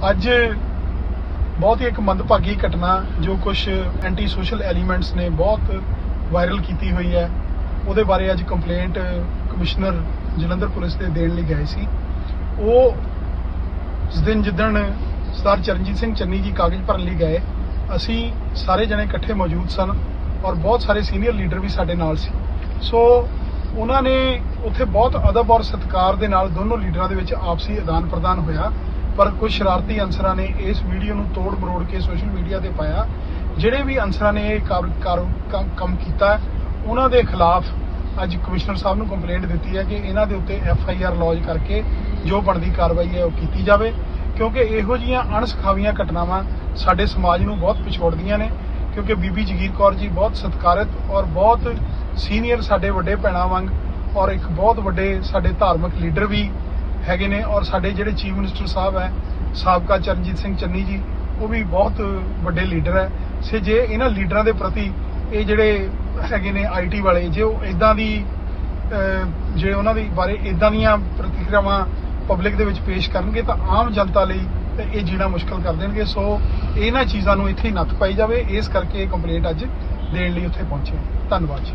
ਅੱਜ ਬਹੁਤ ਹੀ ਇੱਕ ਮੰਦਭਾਗੀ ਘਟਨਾ ਜੋ ਕੁਝ ਐਂਟੀ ਸੋਸ਼ਲ ਐਲੀਮੈਂਟਸ ਨੇ ਬਹੁਤ ਵਾਇਰਲ ਕੀਤੀ ਹੋਈ ਹੈ। ਉਹਦੇ ਬਾਰੇ ਅੱਜ ਕੰਪਲੇਂਟ ਕਮਿਸ਼ਨਰ ਜਲੰਧਰ ਪੁਲਿਸ ਦੇ ਦੇਣ ਲਈ ਗਏ ਸੀ। ਉਹ ਉਸ ਦਿਨ ਜਿੱਦਣ ਸਰਦਾਰ ਚਰਨਜੀਤ ਸਿੰਘ ਚੰਨੀ ਜੀ ਕਾਗਜ਼ ਭਰਨ ਲਈ ਗਏ, ਅਸੀਂ ਸਾਰੇ ਜਣੇ ਇਕੱਠੇ ਮੌਜੂਦ ਸਨ ਔਰ ਬਹੁਤ ਸਾਰੇ ਸੀਨੀਅਰ ਲੀਡਰ ਵੀ ਸਾਡੇ ਨਾਲ ਸੀ। ਸੋ ਉਹਨਾਂ ਨੇ ਉੱਥੇ ਬਹੁਤ ਅਦਬ ਔਰ ਸਤਿਕਾਰ ਦੇ ਨਾਲ ਦੋਨੋਂ ਲੀਡਰਾਂ ਦੇ ਵਿੱਚ ਆਪਸੀ ਆਦਾਨ ਪ੍ਰਦਾਨ ਹੋਇਆ। ਪਰ ਕੁਝ ਸ਼ਰਾਰਤੀ ਅਨਸਰਾਂ ਨੇ ਇਸ ਵੀਡੀਓ ਨੂੰ ਤੋੜ ਮਰੋੜ ਕੇ ਸੋਸ਼ਲ ਮੀਡੀਆ ਤੇ ਪਾਇਆ। ਜਿਹੜੇ ਵੀ ਅਨਸਰਾਂ ਨੇ ਇਹ ਕੰਮ- ਕੀਤਾ ਉਹਨਾਂ ਦੇ ਖਿਲਾਫ ਅੱਜ ਕਮਿਸ਼ਨਰ ਸਾਹਿਬ ਨੂੰ ਕੰਪਲੇਂਟ ਦਿੱਤੀ ਹੈ ਕਿ ਇਹਨਾਂ ਦੇ ਉੱਤੇ ਐਫ ਆਈ ਆਰ ਲੌਜ ਕਰਕੇ ਜੋ ਬਣਦੀ ਕਾਰਵਾਈ ਹੈ ਉਹ ਕੀਤੀ ਜਾਵੇ, ਕਿਉਂਕਿ ਇਹੋ ਜੀਆਂ ਅਣਸਖਾਵੀਆਂ ਘਟਨਾਵਾਂ ਸਾਡੇ ਸਮਾਜ ਨੂੰ ਬਹੁਤ ਪਿਛੋੜਦੀਆਂ ਨੇ, ਕਿਉਂਕਿ ਬੀਬੀ ਜਗੀਰ ਕੌਰ ਜੀ ਬਹੁਤ ਸਤਿਕਾਰਤ ਔਰ ਬਹੁਤ ਸੀਨੀਅਰ ਸਾਡੇ ਵੱਡੇ ਭੈਣਾਂ ਵਾਂਗ ਔਰ ਇੱਕ ਬਹੁਤ ਵੱਡੇ ਸਾਡੇ ਧਾਰਮਿਕ ਲੀਡਰ ਵੀ ਹੈਗੇ ਨੇ ਔਰ ਸਾਡੇ ਜਿਹੜੇ ਚੀਫ ਮਿਨਿਸਟਰ ਸਾਹਿਬ ਹੈ ਸਾਬਕਾ ਚਰਨਜੀਤ ਸਿੰਘ ਚੰਨੀ ਜੀ ਉਹ ਵੀ ਬਹੁਤ ਵੱਡੇ ਲੀਡਰ ਹੈ। ਸੇ ਜੇ ਇਹਨਾਂ ਲੀਡਰਾਂ ਦੇ ਪ੍ਰਤੀ ਇਹ ਜਿਹੜੇ ਹੈਗੇ ਨੇ ਆਈਟੀ ਵਾਲੇ ਜੇ ਉਹ ਇਦਾਂ ਦੀ ਅਹ, ਜੇ ਉਹਨਾਂ ਦੇ ਬਾਰੇ ਇਦਾਂ ਦੀਆਂ ਪ੍ਰਤੀਕਿਰਿਆਵਾਂ ਪਬਲਿਕ ਦੇ ਵਿੱਚ ਪੇਸ਼ ਕਰਨਗੇ ਤਾਂ ਆਮ ਜਨਤਾ ਲਈ ਇਹ ਜੀਣਾ ਮੁਸ਼ਕਲ ਕਰ ਦੇਣਗੇ। ਸੋ ਇਹਨਾਂ ਚੀਜ਼ਾਂ ਨੂੰ ਇੱਥੇ ਹੀ ਨੱਥ ਪਾਈ ਜਾਵੇ। ਇਸ ਕਰਕੇ ਇਹ ਕੰਪਲੇਂਟ ਅੱਜ ਦੇਣ ਲਈ ਉੱਥੇ ਪਹੁੰਚੇ ਧੰਨਵਾਦ ਜੀ।